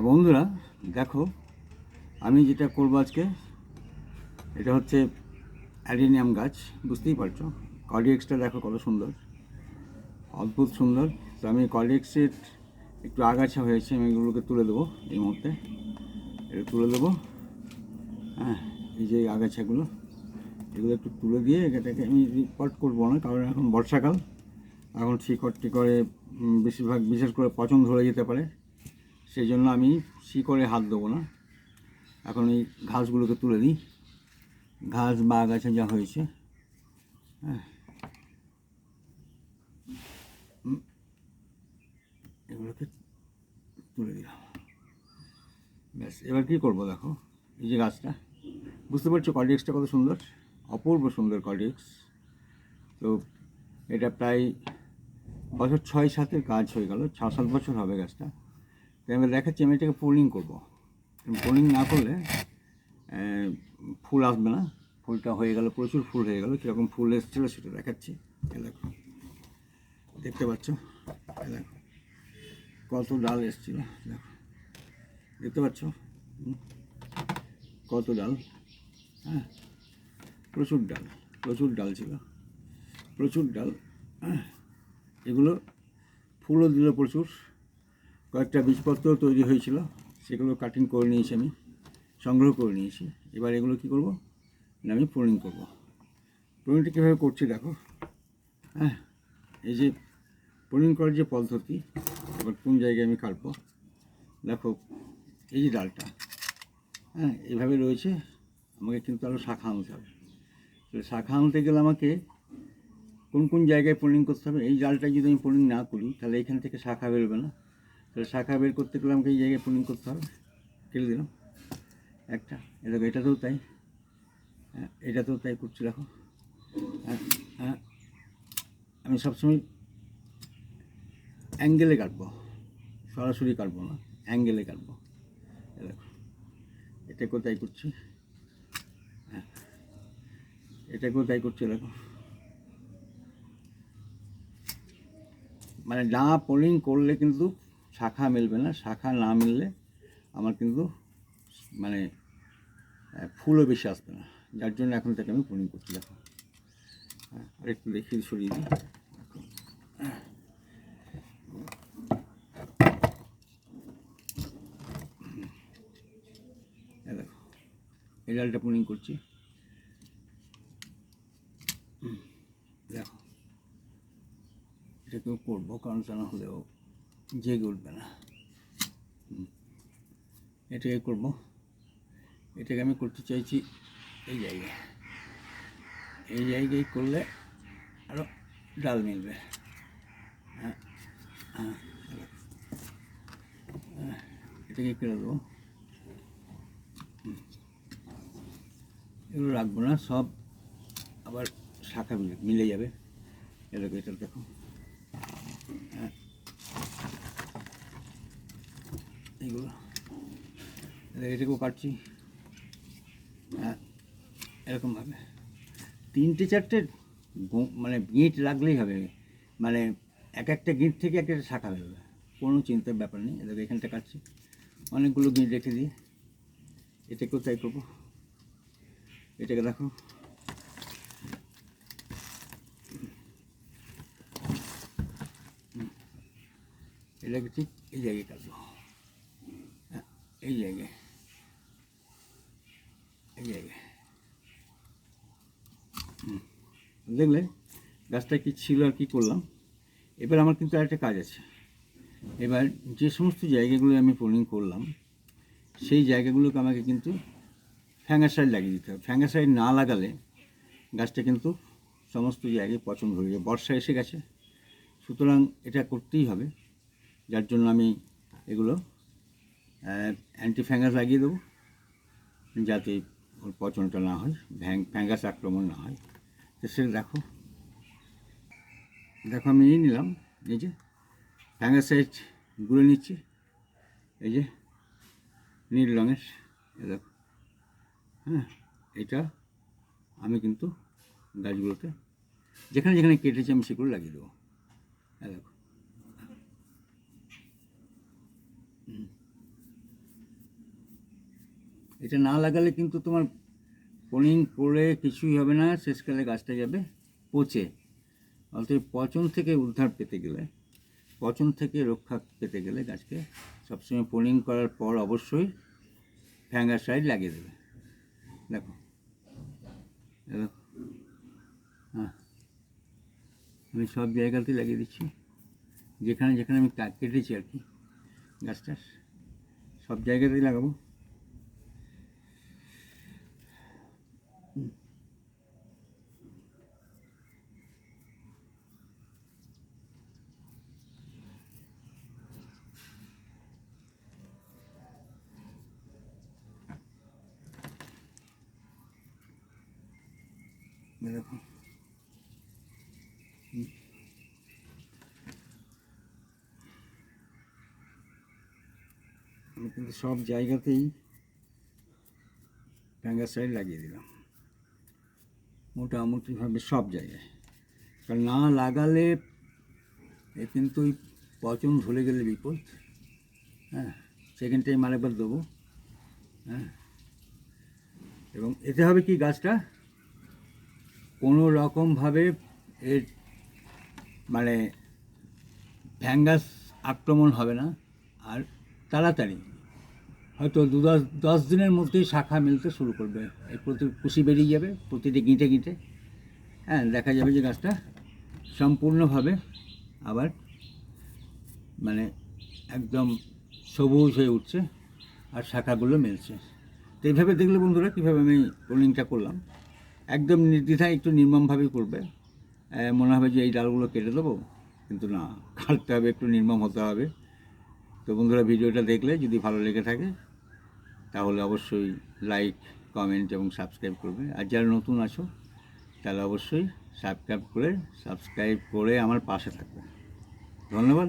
আর বন্ধুরা, দেখো, আমি যেটা করব আজকে, এটা হচ্ছে অ্যাডিনিয়াম গাছ, বুঝতেই পারছ? কর্ডিএক্সটা দেখো কত সুন্দর, অদ্ভুত সুন্দর। তো আমি কর্ডিএক্সের একটু আগাছা হয়েছে, আমি এগুলোকে তুলে দেবো এই মুহূর্তে। এটা তুলে দেবো। হ্যাঁ এই যে আগাছাগুলো, এগুলো একটু তুলে দিয়ে এটাকে আমি রিপোর্ট করব না কারণ এখন বর্ষাকাল। এখন শিকড় টিকড়ে বেশিরভাগ, বিশেষ করে পচন ধরে যেতে পারে। সেই জন্য আমি শিকড়ে হাত দেবো না। এখন এই ঘাসগুলোকে তুলে দিই ঘাস বা আগাছা যা হয়েছে। হ্যাঁ। এগুলোকে তুলে দিলাম। ব্যাস, এবার কী করব দেখো? এই যে গাছটা, বুঝতে পারছ কর্ডিক্সটা কত সুন্দর? অপূর্ব সুন্দর কর্ডিক্স তো এটা প্রায় বছর ছয় সাতের কাজ হয়ে গেল, ছ সাত বছর হবে গাছটা। আমি দেখাচ্ছি, আমি এটাকে পোলিং করব। পোলিং না করলে ফুল আসবে না। ফুলটা হয়ে গেল, প্রচুর ফুল হয়ে গেল, কীরকম ফুল এসেছিল সেটা দেখাচ্ছি। দেখো, দেখতে পাচ্ছ? দেখো, কত ডাল এসেছিল, দেখো। দেখতে পাচ্ছ? কত ডাল হ্যাঁ? প্রচুর ডাল প্রচুর ডাল ছিল, প্রচুর ডাল হ্যাঁ? এগুলো ফুলও দিল প্রচুর। কয়েকটা বীজপত্র তৈরি হয়েছিল। সেগুলো কাটিং করে নিয়েছি আমি, সংগ্রহ করে নিয়েছি। এবার এগুলো কী করব? না আমি প্রুনিং করব। প্রুনিংটা কীভাবে করছি দেখো? হ্যাঁ এই যে প্রুনিং করার যে পদ্ধতি, এবার কোন জায়গায় আমি কাটবো? দেখো, এই যে ডালটা হ্যাঁ এভাবে রয়েছে। আমাকে কিন্তু আরও শাখা আনতে হবে। তো শাখা আনতে গেলে আমাকে কোন কোন জায়গায় পোলিং করতে হবে? এই জালটা যদি আমি পোলিং না করি, তাহলে এখান থেকে শাখা বেরোবে না। তাহলে শাখা বের করতে গেলে আমাকে এই জায়গায় পোলিং করতে হবে। কেটে দিলাম। একটা। এটা এটাতেও তাই। হ্যাঁ এটাতেও তাই করছি, দেখো। হ্যাঁ আমি সবসময় অ্যাঙ্গেলে কাটবো। সরাসরি কাটবো না। অ্যাঙ্গেলে কাটবো। দেখো। এটাকেও তাই করছি। হ্যাঁ এটাকেও তাই করছি, দেখো। মানে না পোলিং করলে কিন্তু শাখা মিলবে না, শাখা না মিললে আমার কিন্তু মানে ফুলও বেশি আসবে না। যার জন্য এখন থেকে আমি পোলিং করছি, দেখো। হ্যাঁ আর একটু দেখি সরিয়ে দিই। দেখো। এই ডালটা পোলিং করছি। দেখো, এটা এটাকেও করব, কারণ তা না হলেও জেগে উঠবে না। এটাকে করব। এটাকে আমি করতে চাইছি এই জায়গায়। এই জায়গায় করলে আরও ডাল মিলবে। হ্যাঁ হ্যাঁ হ্যাঁ, এটাকে কেটে দেবো। এগুলো রাখব না সব আবার শাখা মিলে মিলে যাবে। এরকম এটা দেখো। হ্যাঁ। এইগুলো। এটাকেও কাটছি। হ্যাঁ এরকমভাবে। তিনটে চারটে মানে গিঁট লাগলেই হবে। মানে এক একটা গিঁট থেকে এক একটা শাখা বেরোবে। কোনো চিন্তার ব্যাপার নেই। এদেরকে এখানটা কাটছি। অনেকগুলো গিঁট রেখে দিই। এটাকেও তাই করব এটাকে দেখো। এটাকে ঠিক এই জায়গায় কাটবো। এই জায়গায় এই জায়গায়। দেখলে গাছটা কি ছিল আর কি করলাম। এবার আমার কিন্তু আরেকটা কাজ আছে। এবার যে সমস্ত জায়গাগুলো আমি পোলিং করলাম, সেই জায়গাগুলোকে আমাকে কিন্তু ফ্যাঙ্গাসাইড লাগিয়ে দিতে হবে। ফ্যাঙ্গাসাইড না লাগালে গাছটা কিন্তু সমস্ত জায়গায় পছন্দ হয়ে যায় বর্ষা এসে গেছে, সুতরাং এটা করতেই হবে। যার জন্য আমি এগুলো অ্যান্টি ফ্যাঙ্গাস লাগিয়ে দেবো, যাতে ওর পচনটা না হয়, ভ্যাং ফ্যাঙ্গাস আক্রমণ না হয়। তো সেটা দেখো দেখো আমি নিয়ে নিলাম, এই যে ফ্যাঙ্গাসাইড গুলে নিচ্ছি, এই যে নীল রঙের দেখো হ্যাঁ এটা আমি কিন্তু গাছগুলোতে, যেখানে যেখানে কেটেছি আমি সেগুলো লাগিয়ে দেবো। দেখো। এটা না লাগালে কিন্তু তোমার পোলিং করে কিছুই হবে না, শেষকালে গাছটা যাবে পচে। অতএব পচন থেকে উদ্ধার পেতে গেলে, পচন থেকে রক্ষা পেতে গেলে গাছকে সবসময় পোলিং করার পর অবশ্যই ফ্যাঙ্গার সাইড লাগিয়ে দেবে। দেখো। দেখো। হ্যাঁ। আমি সব জায়গাতেই লাগিয়ে দিচ্ছি। যেখানে যেখানে আমি কেটেছি আর কি গাছটা সব জায়গাতেই লাগাবো। এই দেখো। হুম। আমি কিন্তু সব জায়গাতেই ফ্যাঙ্গাসাইড লাগিয়ে দিলাম। মোটামুটিভাবে সব জায়গায়। কারণ না লাগালে এ কিন্তু ওই পচন ধরে গেলে বিপদ। হ্যাঁ সেকেন্ড টাইম আরেকবার দেবো। হ্যাঁ এবং এতে হবে কি গাছটা? কোনো রকমভাবে এর মানে ফ্যাঙ্গাস আক্রমণ হবে না আর তাড়াতাড়ি। হয়তো দু দশ দশ দিনের মধ্যেই শাখা মিলতে শুরু করবে। এই প্রতি কুশি বেরিয়ে যাবে প্রতিটি গিঁটে গিঁটে। হ্যাঁ দেখা যাবে যে গাছটা সম্পূর্ণভাবে আবার মানে একদম সবুজ হয়ে উঠছে আর শাখাগুলো মিলছে। তো এইভাবে দেখলে বন্ধুরা, কীভাবে আমি পোলিংটা করলাম? একদম নির্দ্বিধায় একটু নির্মমভাবেই করবে। মনে হবে যে এই ডালগুলো কেটে দেবো, কিন্তু না, কাটতে হবে, একটু নির্মম হতে হবে। তো বন্ধুরা, ভিডিওটা দেখলে যদি ভালো লেগে থাকে, তাহলে অবশ্যই লাইক, কমেন্ট এবং সাবস্ক্রাইব করবে। আর যারা নতুন আছো, তাহলে অবশ্যই সাবস্ক্রাইব করে সাবস্ক্রাইব করে আমার পাশে থাকবে। ধন্যবাদ।